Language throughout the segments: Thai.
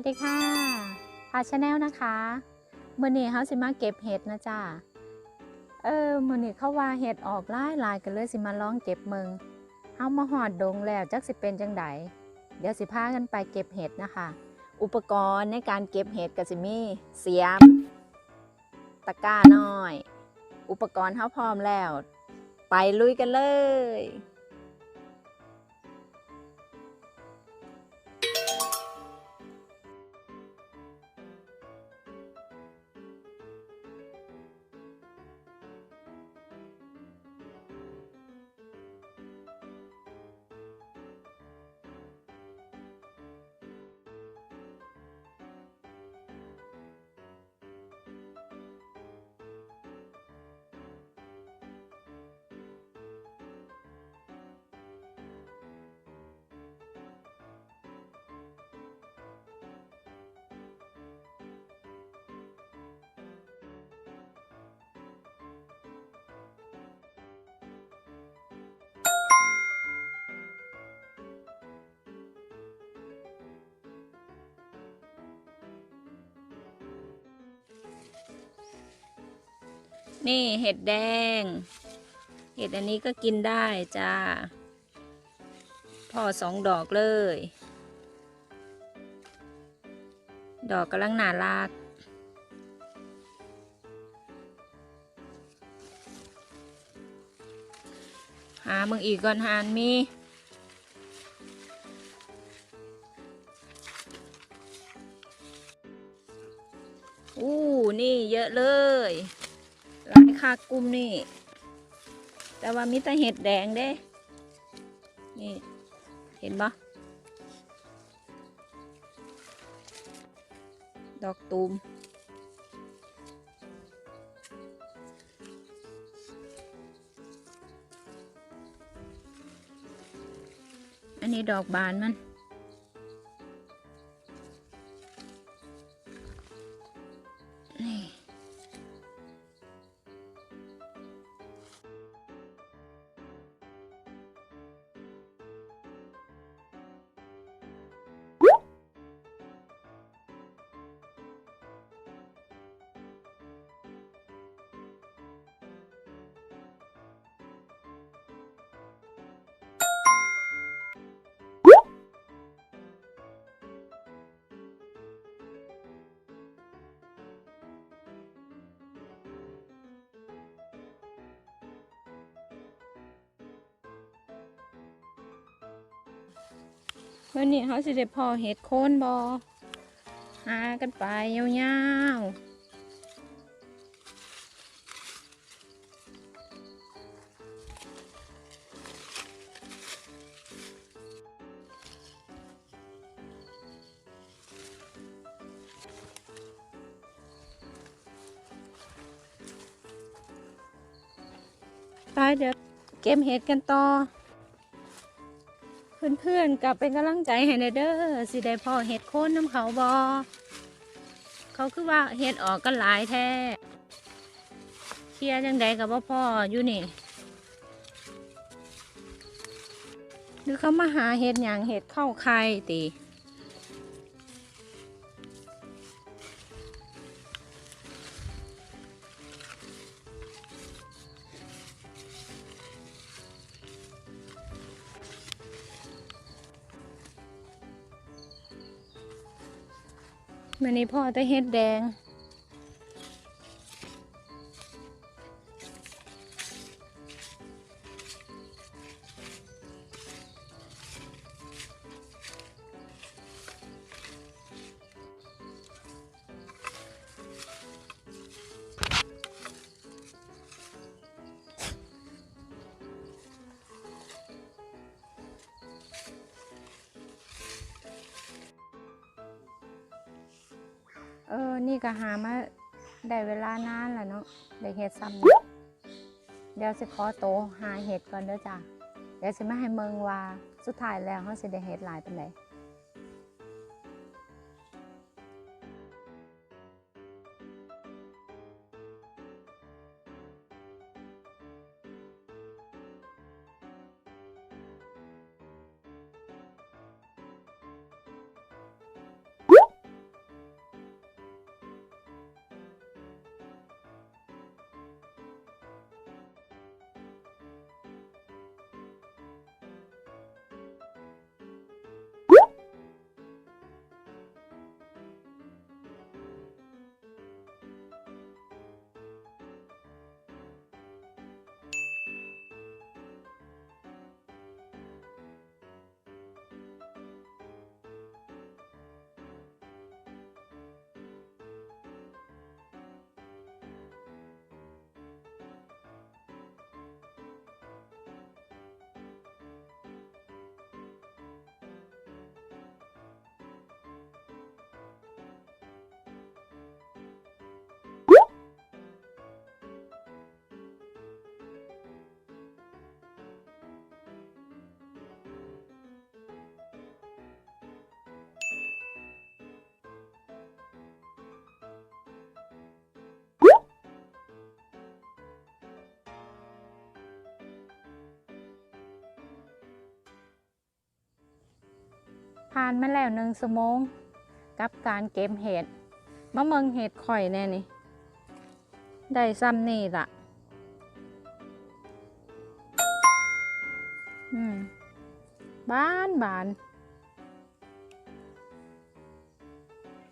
วัสดีค่ะพาชาแนลนะคะมื่อนี้เขาสิมาเก็บเห็ดนะจ้าเออมื่อนี้เขาว่าเห็ดออกหลายหลายกันเลยสิมาลองเก็บเมืองเฮามาหอดดงแล้วจักสิเป็นจังไดเดี๋ยวสิพากันไปเก็บเห็ดนะคะ อุปกรณ์ในการเก็บเห็ดก็สิมีเสียม ตะกร้าน้อย อุปกรณ์เฮาพร้อมแล้ว ไปลุยกันเลย นี่เห็ดแดง เห็ดอันนี้ก็กินได้จ้า พอสองดอกเลย ดอกกำลังหนารักหามึงอีกก่อนหานมี อู้ นี่เยอะเลย คากลุ่มนี่แต่ว่ามีแต่เห็ดแดงเด้ นี่ เห็นปะดอกตูม อันนี้ดอกบานมันนี่ วันนี้เขาสิได้พอเห็ดโคนบอหากันไปยาวๆไปเดี๋ยวเก็บเห็ดกันต่อ เพื่อนๆกับเป็นกำลังใจให้ในเด้อสิได้พ่อเห็ดโคนน้ำเขาบอเขาคือว่าเห็ดออกกันหลายแท้เคลียร์จังใดกับว่าพ่ออยู่นี่หรือเขามาหาเห็ดอย่างเห็ดเข้าใครตี มันนี้พ่อจะเฮ็ดแดง นี่ก็หามาได้เวลานานแล้วเนาะได้เห็ดซ้ำเดี๋ยวสิขอโตหาเห็ดก่อนเด้อจ้ะเดี๋ยวสิมาให้เมืองว่าสุดท้ายแล้วเขาสิได้เห็ดหลายเป็นไร ผ่านมาแล้วหนึ่งชั่วโมงกับการเก็บเห็ดมะเมืองเห็ดข่อยแน่นี่ ได้ซ้ำนี่ละอืมบานบาน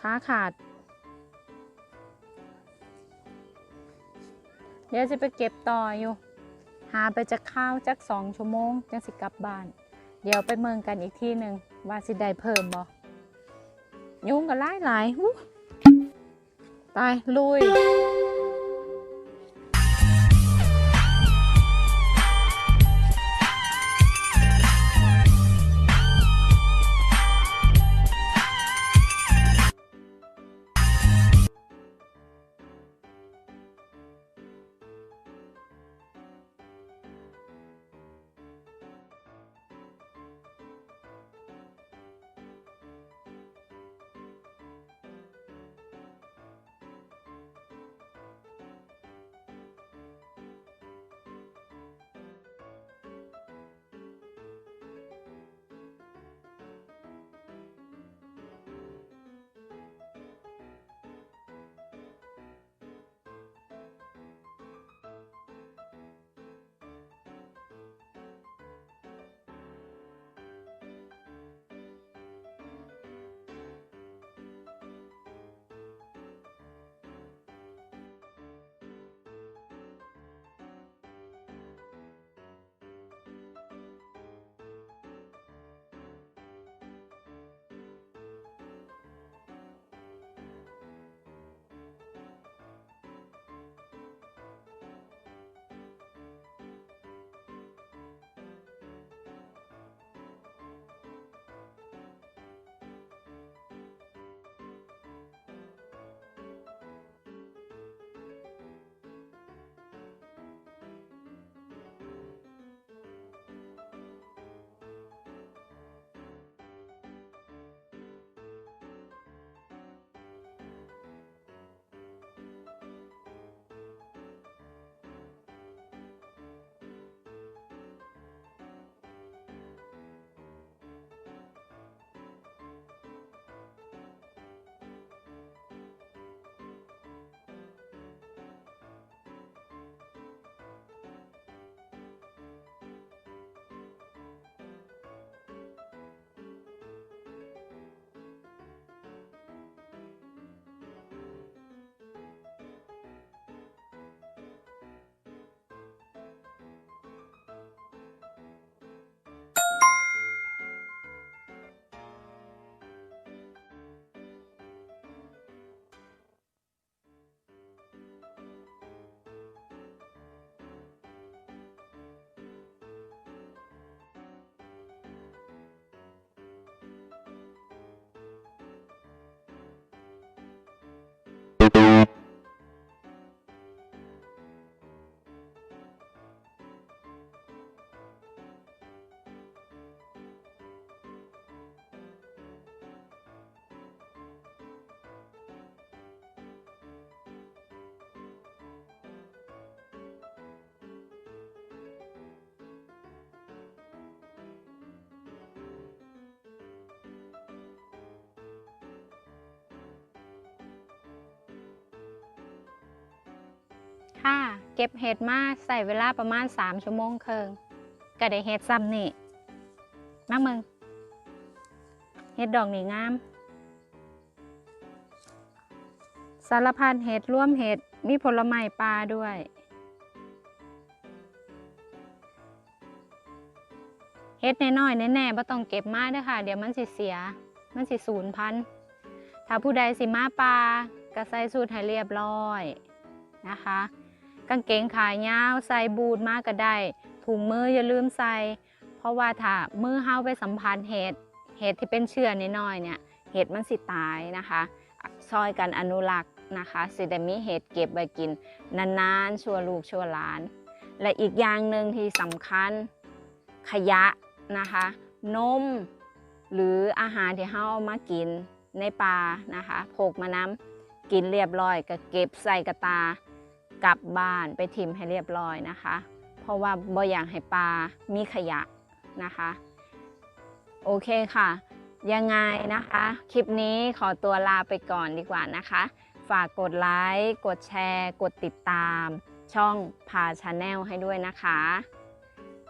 ขาขาด เดี๋ยวจะไปเก็บต่ออยู่ หาไปจะข้าวจักสองชั่วโมงจังสิกลับบ้าน เดี๋ยวไปเมืองกันอีกที่หนึ่ง ว่าสิได้เพิ่มบ่ยุงก็หลายหลายหูไปลุย ค่ะ เก็บเห็ดมาใส่เวลาประมาณ 3 ชั่วโมงครึ่งก็ได้เห็ดซ้ำนี่มาเมืองเห็ดดอกนี่งาม สารพัดเห็ดร่วมเห็ดมีผลไม้ปลาด้วยเฮ็ดน้อยๆแน่ๆบ่ต้องเก็บมาเด้อค่ะ เดี๋ยวมันสิเสีย มันสิสูญพันธุ์ถ้าผู้ใดสิมาปลาก็ใส่สูตรให้เรียบร้อยนะคะ กางเกงขายาวใส่บูทมากก็ได้ ถุงมืออย่าลืมใส่ เพราะว่าถ้ามือเฮาไปสัมผัสเห็ดเห็ดที่เป็นเชื้อน้อยๆเนี่ยเห็ดมันสิตายนะคะซอยกันอนุรักษ์นะคะสิได้มีเห็ดเก็บไว้กินนานๆ ชั่วลูกชั่วหลาน และอีกอย่างหนึ่งที่สำคัญขยะนะคะ นม หรืออาหารที่เฮาเอามากินในป่านะคะพกมาน้ำกินเรียบร้อยก็เก็บใส่กระตา กลับบ้านไปทิมให้เรียบร้อยนะคะ เพราะว่าบ่อยากให้ปลามีขยะนะคะ โอเคค่ะ ยังไงนะคะ คลิปนี้ขอตัวลาไปก่อนดีกว่านะคะ ฝากกดไลค์กดแชร์ กดติดตาม ช่องพาชาแนลให้ด้วยนะคะ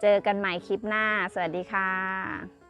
เจอกันใหม่คลิปหน้า สวัสดีค่ะ